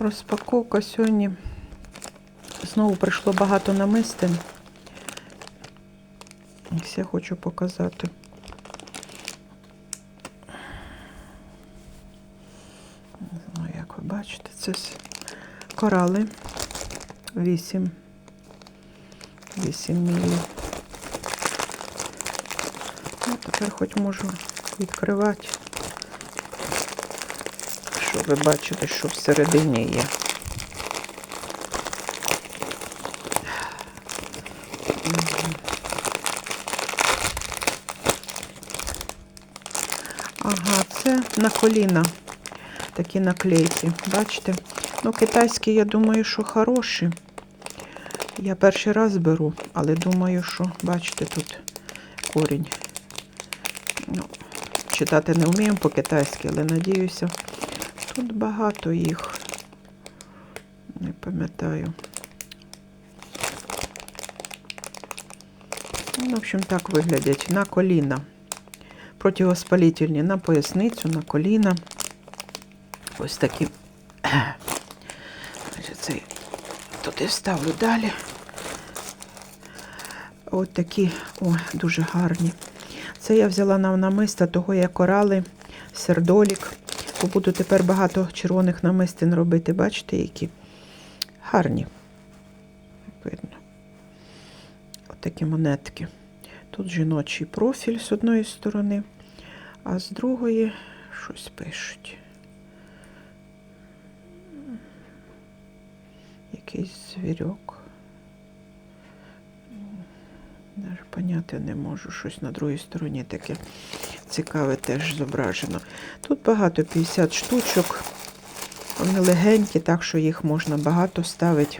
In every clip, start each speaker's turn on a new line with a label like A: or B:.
A: Розпаковка сьогодні. Знову прийшло багато намистин. Я хочу показати. Не знаю, як ви бачите, це корали 8. 8 мілі. Ну, тепер хоч можу відкривати. Ви бачите, що всередині є. Ага, це на коліна. Такі наклейки. Бачите? Ну, китайські, я думаю, що хороші. Я перший раз беру, але думаю, що, бачите, тут корінь. Ну, читати не вміємо по-китайськи, але надіюся, тут багато їх. Не пам'ятаю. Ну, в общем, так виглядять на коліна. Противоспалительні на поясницю, на коліна. Ось такі. Цей туди ставлю далі. От такі, о, дуже гарні. Це я взяла на намиста, того я корали, сердолік. Бо буду тепер багато червоних намистин робити. Бачите, які гарні. Видно. От такі монетки. Тут жіночий профіль з одної сторони, а з другої щось пишуть. Якийсь звірок. Навіть поняти не можу. Щось на другій стороні таке цікаве теж зображено. Тут багато 50 штучок. Вони легенькі, так що їх можна багато ставити.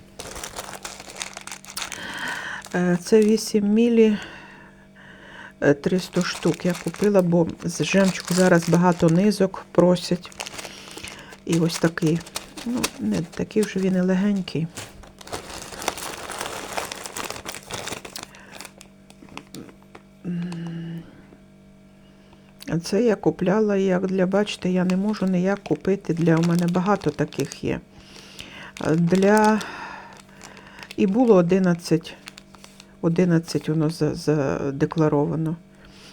A: Е, Це 8 мілі. е, 300 штук я купила, бо з жемчугу зараз багато низок просять. І ось такий. Ну, не такий вже він і легенький. Це я купляла як для, бачите, я не можу ніяк купити. Для у мене багато таких є. Для і було 11, 11 воно задекларовано.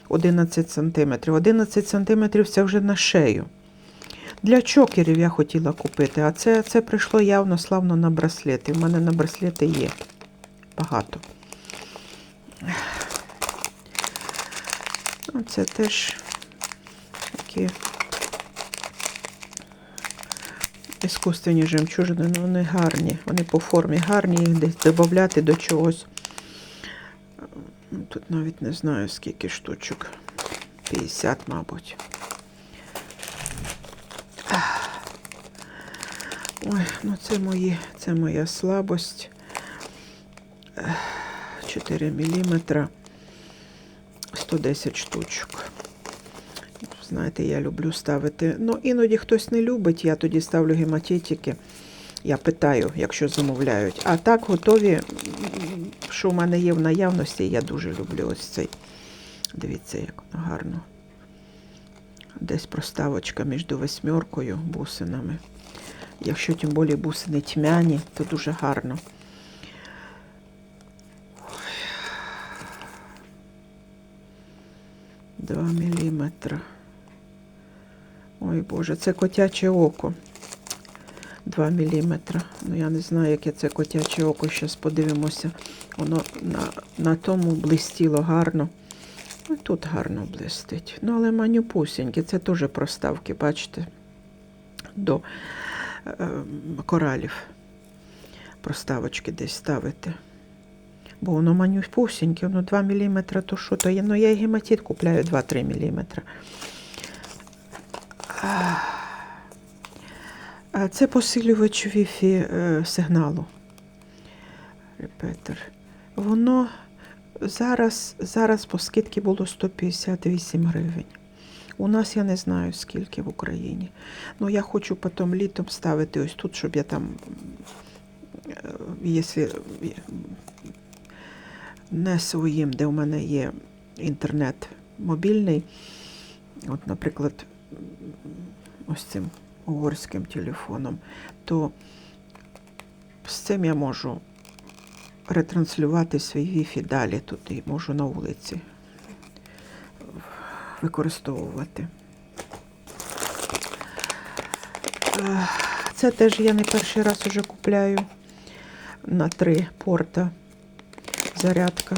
A: 11 сантиметрів. 11 сантиметрів це вже на шею. Для чокерів я хотіла купити, а це, це прийшло явно славно на браслети. У мене на браслети є багато. Ну, Це теж такі іскусственні жемчужини, ну вони гарні. Вони по формі гарні, їх десь додати до чогось. Тут навіть не знаю скільки штучок. 50, мабуть. Ой, ну це мої, це моя слабость. 4 мм. 110 штучок. Знаєте, я люблю ставити. Ну, іноді хтось не любить, я тоді ставлю гематитики. Я питаю, якщо замовляють. А так готові, що в мене є в наявності, я дуже люблю ось цей. Дивіться, як воно гарно. Десь проставочка між восьмеркою бусинами. Якщо тим більше бусини тьмяні, то дуже гарно. Два міліметри. Ой Боже, це котяче око. 2 міліметри. Ну, я не знаю, яке це котяче око. Зараз подивимося. Воно на, на тому блистіло гарно. Ну, тут гарно блистить. Ну, але манюпусіньке, це теж проставки, бачите, до е, коралів. Проставочки десь ставити. Бо воно манюпусіньке, воно 2 мм, то що то є. Ну, я і гематит купляю 2-3 мм. Це посилювач Wi-Fi е, сигналу. Репетер. Воно зараз, зараз по скидці було 158 гривень. У нас я не знаю скільки в Україні. Ну я хочу потім літом ставити ось тут, щоб я там, е, якщо не своїм, де у мене є інтернет мобільний, от, наприклад, ось цим угорським телефоном, то з цим я можу ретранслювати свій Wi-Fi далі тут і можу на вулиці використовувати. Е, Це теж я не перший раз уже купляю на три порта зарядка.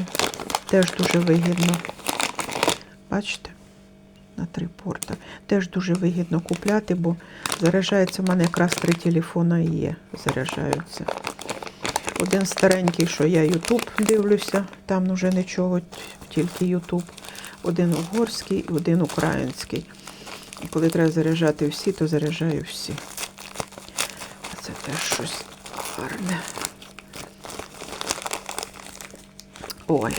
A: Теж дуже вигідно. Бачите? Три порта. Теж дуже вигідно купляти, бо заряджається в мене якраз три телефона є. Заряджаються. Один старенький, що я YouTube дивлюся, там вже нічого, тільки YouTube. Один угорський і один український. І коли треба заряджати всі, то заряджаю всі. Це теж щось гарне. Ой.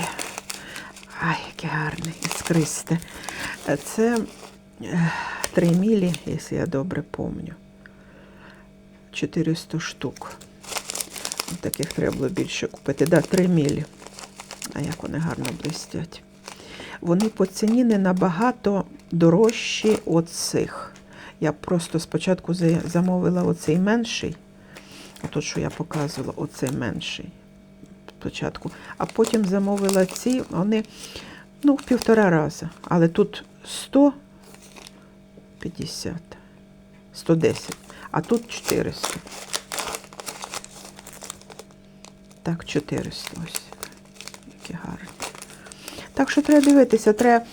A: Ай, яке гарне, іскристе. Е, Це е, 3 мілі, якщо я добре пам'ятаю. 400 штук. Таких треба було більше купити. Да, 3 мілі. А як вони гарно блистять. Вони по ціні не набагато дорожчі от цих. Я просто спочатку замовила оцей менший. Ото, що я показувала, оцей менший спочатку. А потім замовила ці, вони ну, в півтора рази. Але тут 150, 110, а тут 400. Так, 400 ось. Які гарні. Так що треба дивитися, треба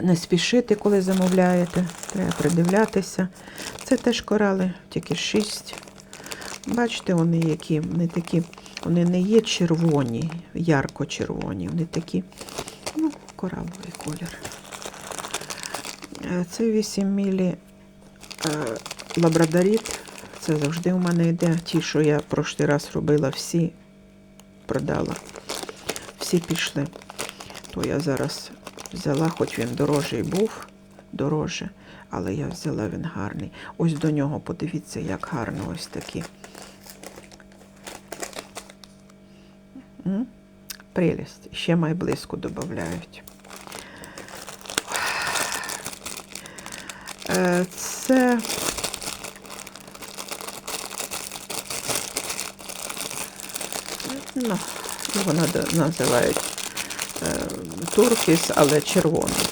A: не спішити, коли замовляєте. Треба придивлятися. Це теж корали, тільки 6. Бачите, вони які, вони такі, вони не є червоні, ярко-червоні, вони такі, ну, кораловий колір. Е, Це 8 мілі е, лабрадоріт. Це завжди у мене йде. Ті, що я прошлий раз робила, всі продала. Всі пішли. То я зараз взяла, хоч він дорожий був, дороже, але я взяла він гарний. Ось до нього подивіться, як гарно ось такі. Прелість. Ще майблиску додають. Е, Це ну, його називають е, туркіс, але червоний.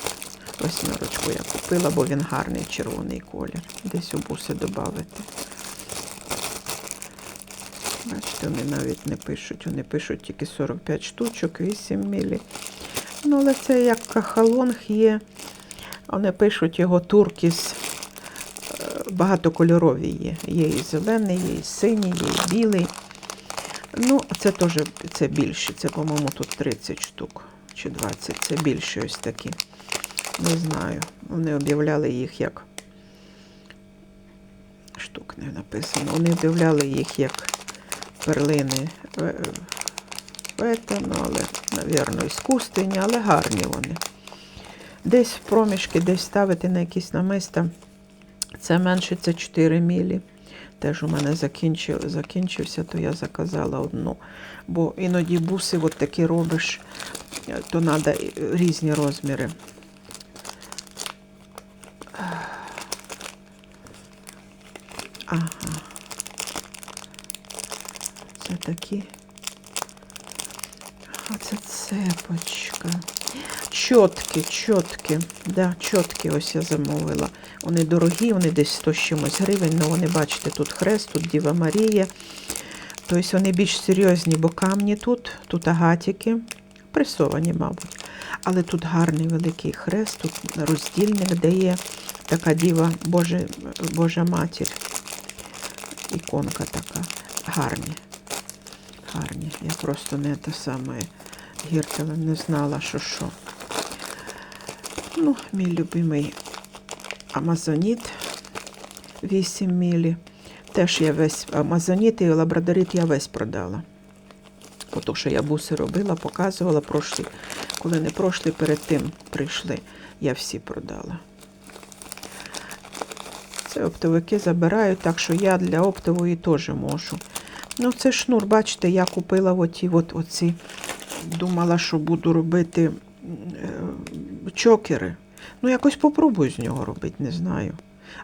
A: Восьмерочку я купила, бо він гарний червоний колір. Десь у буси додати. Бачите, вони навіть не пишуть. Вони пишуть тільки 45 штучок, 8 мілі. Ну, але це як кахалонг є. Вони пишуть його туркіс. е, Багатокольорові є. Є і зелений, є і синій, є і білий. Ну, це теж це більше. Це, по-моєму, тут 30 штук чи 20. Це більше ось такі. Не знаю. Вони об'являли їх як. Штук не написано. Вони об'являли їх як перлини е, е, ну, але, навірно, іскусственні, але гарні вони. Десь в проміжки, десь ставити на якісь намиста. Це менше, це 4 мілі. Теж у мене закінчив, закінчився, то я заказала одну. Бо іноді буси от такі робиш, е, то треба різні розміри. Ага. Це такі. А це цепочка. Чотки, чотки. Да, чотки ось я замовила. Вони дорогі, вони десь 100 з чимось гривень, але вони, бачите, тут хрест, тут Діва Марія. Тобто вони більш серйозні, бо камні тут, тут агатики, пресовані, мабуть. Але тут гарний великий хрест, тут роздільник, де є така діва Боже, Божа матір. Іконка така. Гарні. Гарні. Я просто не те саме гіркала, не знала, що що. Ну, мій любимий Амазоніт 8 мілі. Теж я весь Амазоніт і лабрадорит я весь продала. Ото, що я буси робила, показувала прошлі. Коли не пройшли, перед тим прийшли, я всі продала. Це оптовики забирають, так що я для оптової теж можу. Ну, це шнур, бачите, я купила оті, от, оці. Думала, що буду робити чокери. Ну, якось попробую з нього робити, не знаю.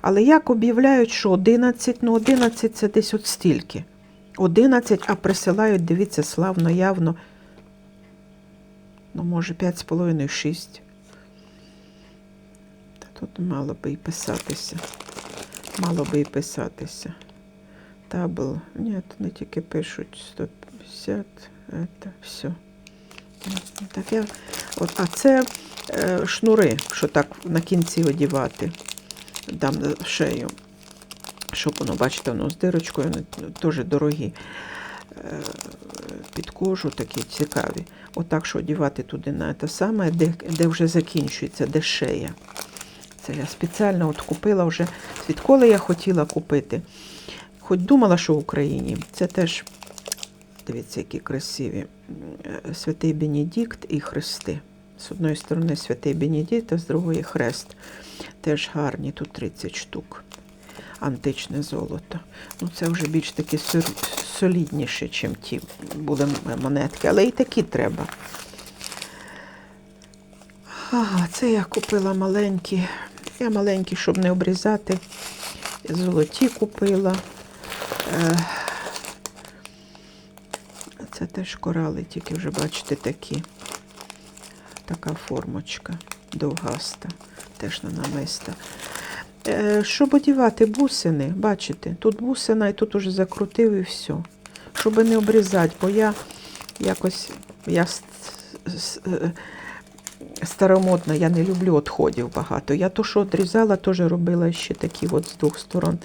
A: Але як об'являють, що 11, ну 11 це десь от стільки. 11, а присилають, дивіться, славно, явно. Ну, може, 5,5, 6. Та тут мало би і писатися. Мало би і писатися. Табл. Ні, не тільки пишуть 150, це все. Так я, от, а це шнури, що так на кінці одівати. Там е, шею. Щоб воно, бачите, воно з дирочкою, вони теж дорогі. Е, під кожу такі цікаві. Отак, що одівати туди на те саме, де, де вже закінчується, де шея. Це я спеціально от купила вже. Відколи я хотіла купити. Хоч думала, що в Україні. Це теж, дивіться, які красиві. Е, Святий Бенедикт і хрести. З одної сторони святий Бенедикт, а з другої хрест. Теж гарні, тут 30 штук. Античне золото. Ну, це вже більш такі солідніші, ніж ті були монетки, але і такі треба. Ага, це я купила маленькі. Я маленькі, щоб не обрізати. Золоті купила. Е, Це теж корали, тільки вже бачите такі. Така формочка довгаста, теж на намиста. Е, Щоб одівати бусини, бачите, тут бусина і тут уже закрутив і все. Щоб не обрізати, бо я якось я е, старомодна, я не люблю відходів багато. Я то, що відрізала, теж робила ще такі от з двох сторон.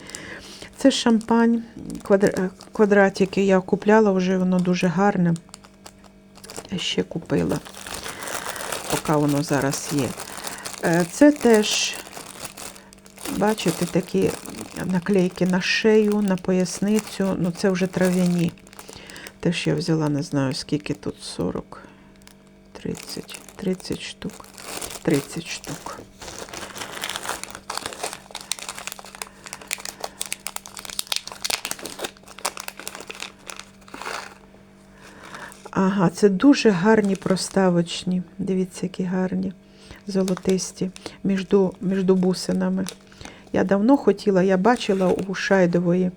A: Це шампань, е, квадратики я купляла, вже воно дуже гарне. Я ще купила, поки воно зараз є. Е, Це теж, бачите, такі наклейки на шею, на поясницю. Ну, це вже трав'яні. Теж я взяла, не знаю, скільки тут 40, 30, 30 штук. 30 штук. Ага, це дуже гарні проставочні. Дивіться, які гарні, золотисті, між, між бусинами. Я давно хотіла, я бачила у Шайдової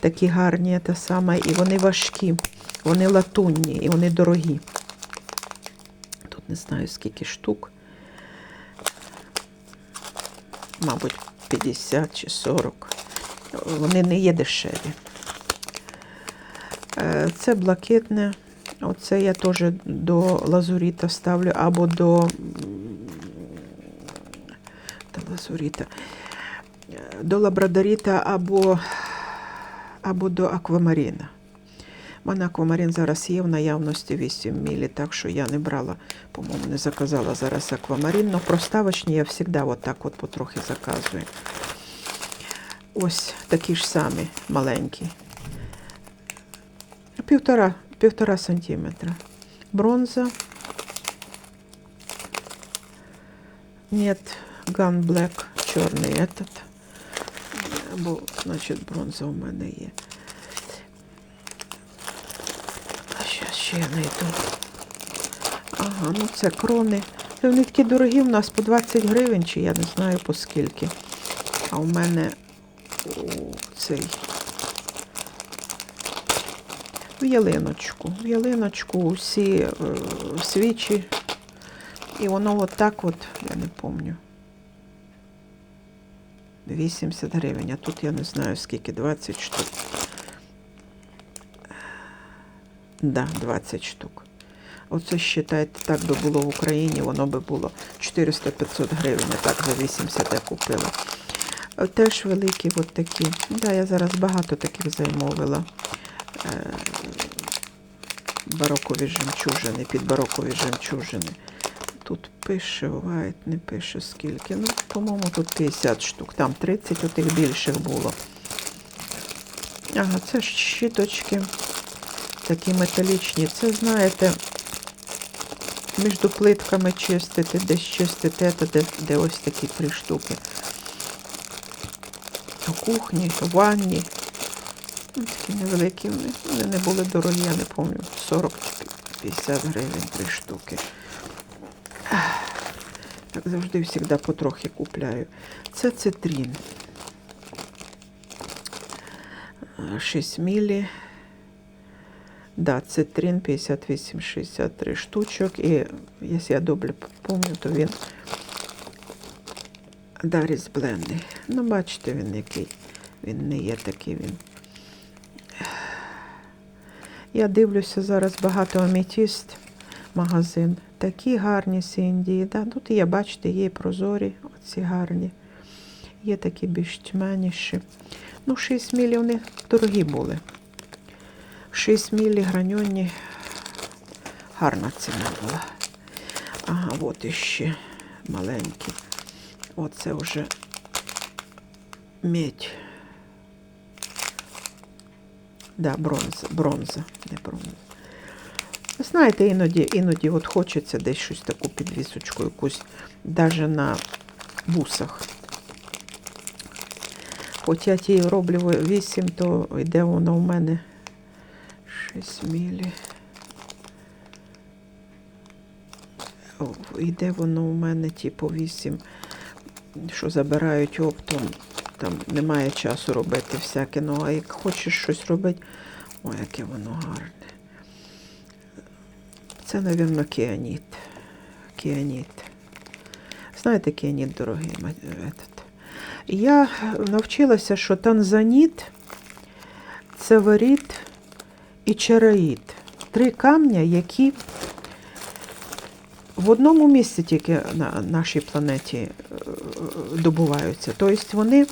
A: такі гарні, те саме, і вони важкі, вони латунні, і вони дорогі. Тут не знаю скільки штук. Мабуть, 50 чи 40. Вони не є дешеві. Е, Це блакитне. Оце я теж до лазуріта ставлю або до, до лазуріта, до лабрадоріта або, або до аквамаріна. У мене аквамарин зараз є в наявності 8 мілі, так що я не брала, по-моєму, не заказала зараз аквамарин, але проставочні я завжди отак от потрохи заказую. Ось такі ж самі маленькі. Півтора, півтора сантиметра. Бронза. Нет, Gun Black, чорний этот. Бо, значить, бронза у мене є. А зараз ще я знайду. Ага, ну це крони. Вони такі дорогі в нас по 20 гривень, чи я не знаю по скільки. А у мене о, цей в ялиночку. В ялиночку усі е, свічі. І воно от так от, я не пам'ятаю. 80 гривень, а тут я не знаю скільки, 20 штук. Да, 20 штук. Оце вважайте, так би було в Україні, воно би було 400-500 гривень, а так за 80 я купила. Теж великі от такі. Да, я зараз багато таких замовила. Е, Барокові жемчужини, під барокові жемчужини. Тут пише, White, не пише скільки. Ну, по-моєму, тут 50 штук. Там 30 отих більших було. Ага, це ж щіточки. Такі металічні. Це, знаєте, між плитками чистити, десь чистити, то де, де ось такі три штуки. У кухні, у ванні. Ну, Такі невеликі вони. Вони не були дорогі, я не пам'ятаю. 40 50 гривень три штуки. Так завжди завжди потрохи купляю. Це цитрін. Е, 6 мілі. Да, цитрин 58-63 штучок. І, якщо я добре пам'ятаю, то він да, різблений. Ну, бачите, він який. Він не є такий він. Я дивлюся зараз багато аметіст магазин. Такі гарні з Індії. Да? Тут є, бачите, є прозорі, оці гарні. Є такі більш тьмяніші. Ну, 6 мілі вони дорогі були. 6 мілі граньонні. Гарна ціна була. Ага, от іще маленькі. Оце вже медь. Да, бронза, бронза, не бронза. Знаєте, іноді, іноді от хочеться десь щось таку підвісочку, якусь, навіть на вусах. Хоч я ті роблю 8, то йде воно у мене 6 мілі. Йде воно у мене типу 8, що забирають оптом. Там немає часу робити всяке. Ну, а як хочеш щось робити, ой, яке воно гарне. Це, мабуть, кіаніт. Кіаніт. Знаєте, кіаніт дорогий. Я навчилася, що танзаніт, цеверіт і чераїт. Три камня, які в одному місці тільки на нашій планеті е, добуваються. Тобто вони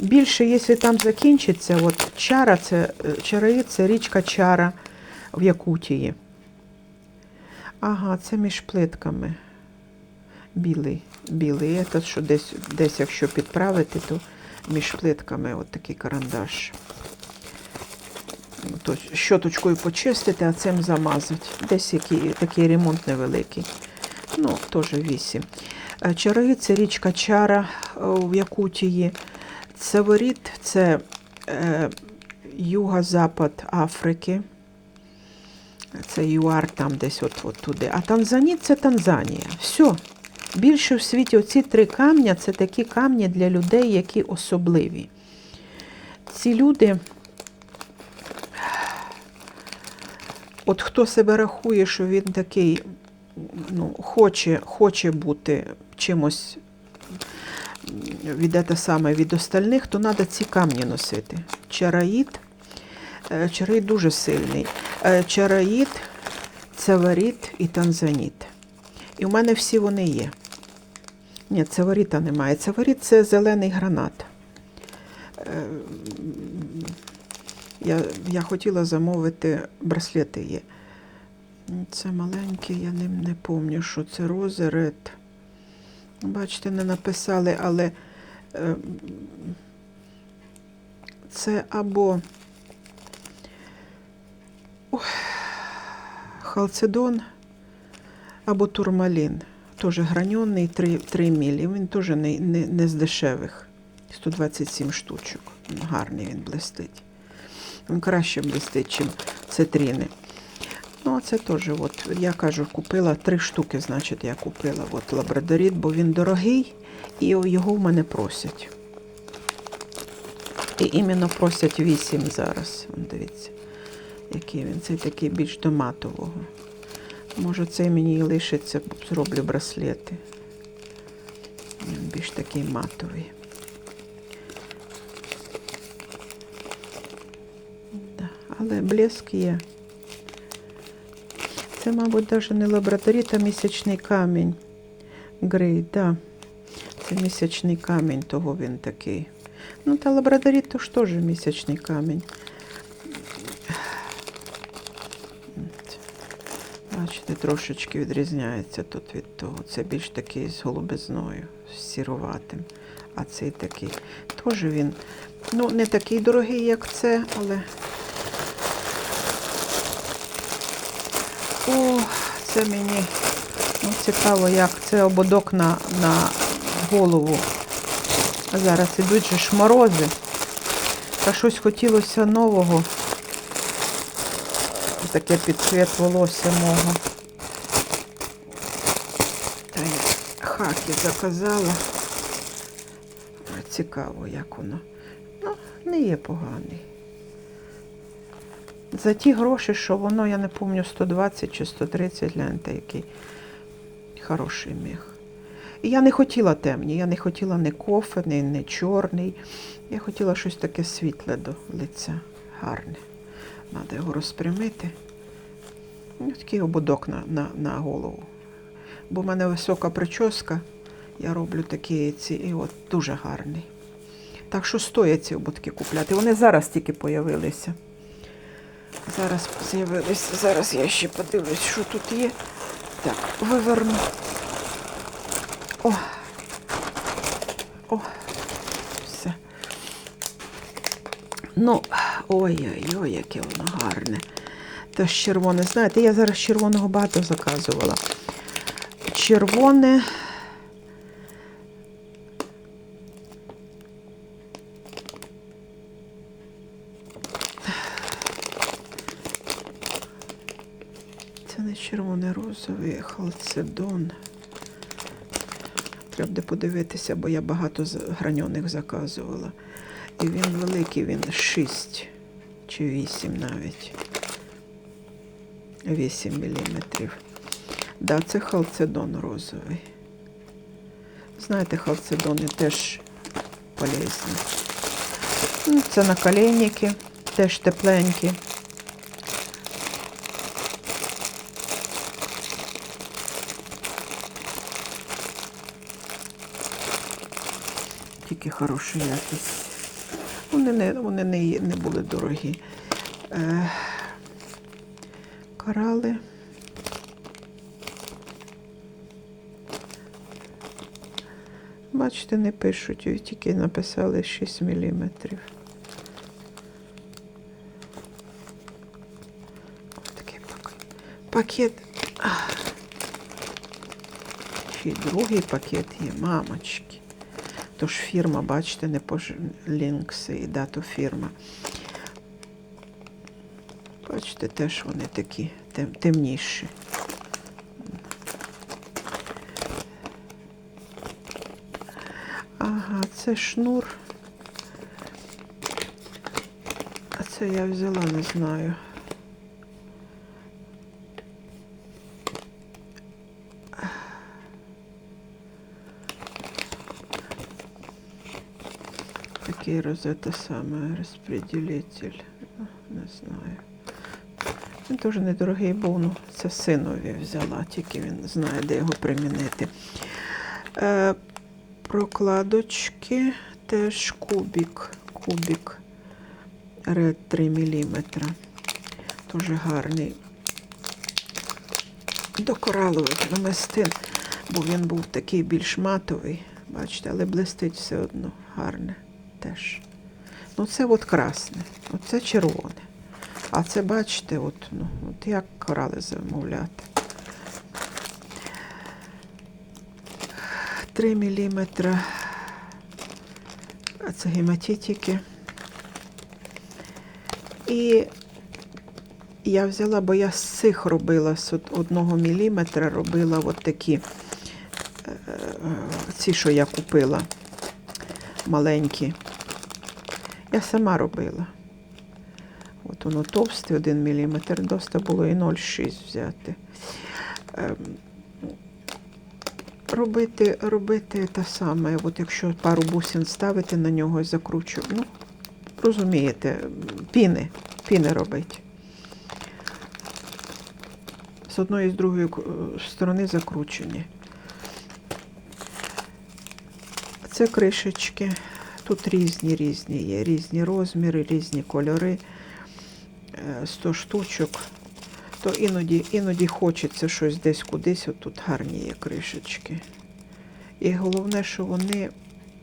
A: більше, якщо там закінчиться, от чара, це е, це річка Чара в Якутії. Ага, це між плитками. Білий. Білий. Це що десь, десь якщо підправити, то між плитками от такий карандаш. То щоточкою почистити, а цим замазати. Десь який, такий ремонт невеликий. Ну, теж вісім. Е, Чари це річка Чара е, в Якутії. Цеворіт це е, юго-запад Африки. Це ЮАР там десь от, от туди. А Танзаніт це Танзанія. Все. Більше в світі оці три камня це такі камні для людей, які особливі. Ці люди, от хто себе рахує, що він такий, ну, хоче, хоче бути чимось від те саме від остальних, то треба ці камні носити. Чараїд, е, чараїд дуже сильний. Е, Чараїд, цеваріт і танзаніт. І в мене всі вони є. Ні, цеваріта немає. Цеваріт це зелений гранат. Я, я хотіла замовити браслети є. Це маленькі, я не, не пам'ятаю, що це розерет. Бачите, не написали, але е, це або Ой, халцедон, або турмалін. Теж граньонний 3, 3 мілі. Він теж не, не, не з дешевих. 127 штучок. Гарний він блистить. Краще блистить, ніж цитрини. Ну, а це теж, от, я кажу, купила три штуки, значить, я купила от лабрадорит, бо він дорогий, і його в мене просять. І іменно просять 8 зараз. Дивіться, який він. Цей такий більш до матового. Може, цей мені і лишиться, зроблю браслети. Він більш такий матовий. Але блеск є. Це, мабуть, навіть не лабораторит, а місячний камінь. Грей, да. Це місячний камінь, того він такий. Ну, та лабрадорит то ж теж місячний камінь. Бачите, трошечки відрізняється тут від того. Це більш такий з голубизною, з сіруватим. А цей такий. Теж він, ну, не такий дорогий, як це, але. О, це мені ну, цікаво, як це ободок на, на голову. Зараз ідуть же ж морози. Та щось хотілося нового. Таке під цвіт волосся мого. Та я хаки заказала. Цікаво, як воно. Ну, не є поганий. За ті гроші, що воно, я не пам'ятаю, 120 чи 130, гляньте, який хороший міх. І я не хотіла темні, я не хотіла ні кофе, ні, чорний. Я хотіла щось таке світле до лиця, гарне. Треба його розпрямити. Ну, такий ободок на, на, на голову. Бо в мене висока прическа, я роблю такі ці, і от дуже гарний. Так що стоять ці ободки купляти. Вони зараз тільки появилися. Зараз з'явилися. Зараз я ще подивлюсь, що тут є. Так, виверну. О. О. Все. Ну, ой-ой-ой, яке воно гарне. Те червоне. Знаєте, я зараз червоного багато заказувала. Червоне. Це не червоний розовий, а халцедон. Треба буде подивитися, бо я багато граньоних заказувала. І він великий, він 6 чи 8 навіть. 8 міліметрів. Да, це халцедон розовий. Знаєте, халцедони теж полезні. Ну, Це наколейники, теж тепленькі. Тільки хороша якість. Вони не, вони не, не були дорогі. Е, корали. Бачите, не пишуть, тільки написали 6 міліметрів. Ось такий пак- пакет. Ще й другий пакет є, мамочки. Тож фірма, бачите, не пож... Лінкси і дату фірма. Бачите, теж вони такі тем... темніші. Ага, це шнур. А це я взяла, не знаю. Такий розета саме розпределитель. Ну, Не знаю. Він теж недорогий був, ну це синові взяла, тільки він знає, де його примінити. Е, прокладочки теж кубик. Кубик Red 3 мм. Дуже гарний. До коралових намистин, бо він був такий більш матовий, бачите, але блистить все одно гарне теж. Ну, це от красне, оце червоне. А це, бачите, от, ну, от як корали замовляти. 3 мм. Це гематітики. І я взяла, бо я з цих робила, з одного міліметра робила от такі, е, ці, що я купила, маленькі. Я сама робила. От воно товсте, 1 мм, доста було і 0,6 взяти. Ем, робити, робити те саме, от якщо пару бусин ставити на нього і закручувати. Ну, розумієте, піни, піни робити. З одної і з другої е, сторони закручені. Це кришечки. Тут різні різні є, різні розміри, різні кольори. Е, 100 штучок. То іноді, іноді хочеться щось десь кудись, отут гарні є кришечки. І головне, що вони,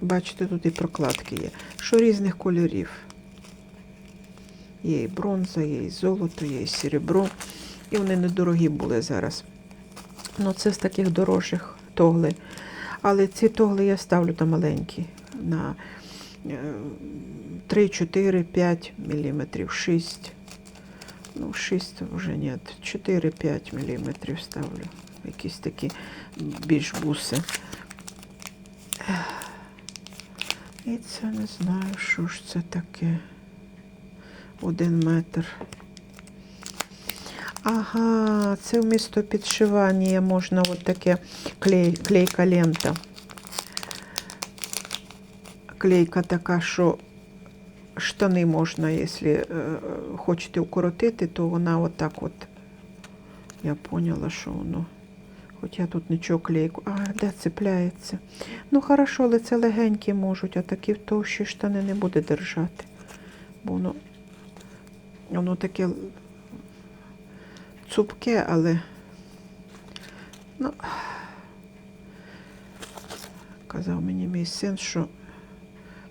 A: бачите, тут і прокладки є, що різних кольорів. Є і бронза, є і золото, є і серебро. І вони недорогі були зараз. Ну, це з таких дорожчих тогли. Але ці тогли я ставлю там маленькі. На е, 3, 4, 5 мм, 6. Ну, 6 вже ні, 4-5 мм ставлю. Якісь такі більш буси. І це не знаю, що ж це таке. Один метр. Ага, це вмісто підшивання можна от таке клей, клейка лента. Клейка така, що штани можна, якщо е, хочете укоротити, то вона отак от. Я поняла, що воно. Хоча тут нічого клейку. А, де цепляється. Ну, хорошо, але це легенькі можуть, а такі товщі штани не буде держати. Бо воно, воно таке цупке, але. Ну, казав мені мій син, що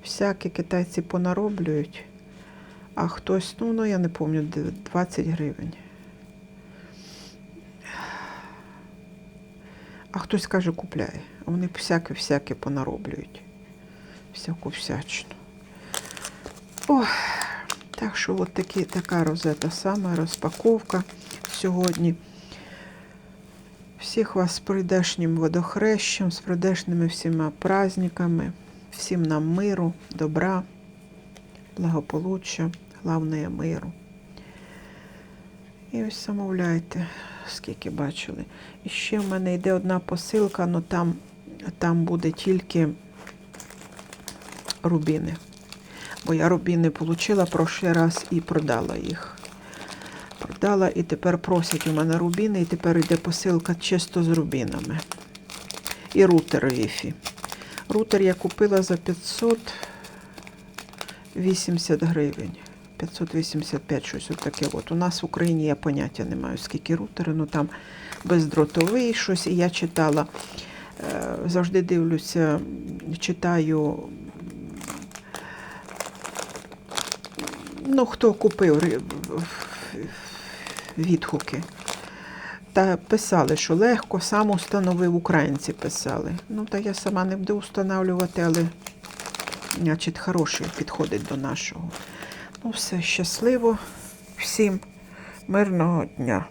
A: всякі китайці понароблюють, а хтось, ну, ну я не пам'ятаю, 20 гривень. А хтось каже, купляє. А вони всяке-всяке понароблюють. Всяку всячину. Ох, так що от такі, така розета саме розпаковка сьогодні. Всіх вас з прийдешнім водохрещем, з прийдешніми всіма праздниками, всім нам миру, добра, благополуччя, головне миру. І ось замовляйте, скільки бачили. І ще в мене йде одна посилка, але там, там буде тільки рубіни. Бо я рубіни отримала прошлий раз і продала їх. Продала і тепер просять у мене рубіни, і тепер йде посилка чисто з рубінами. І рутер Wi-Fi. Рутер я купила за 580 гривень. 585 щось отаке. От. У нас в Україні я поняття не маю, скільки рутери, ну там бездротовий щось. І я читала, е, завжди дивлюся, читаю. Ну, хто купив відгуки. Та писали, що легко, сам установив, українці писали. Ну, та я сама не буду встановлювати, але значить, хороший підходить до нашого. Ну, все, щасливо, всім мирного дня.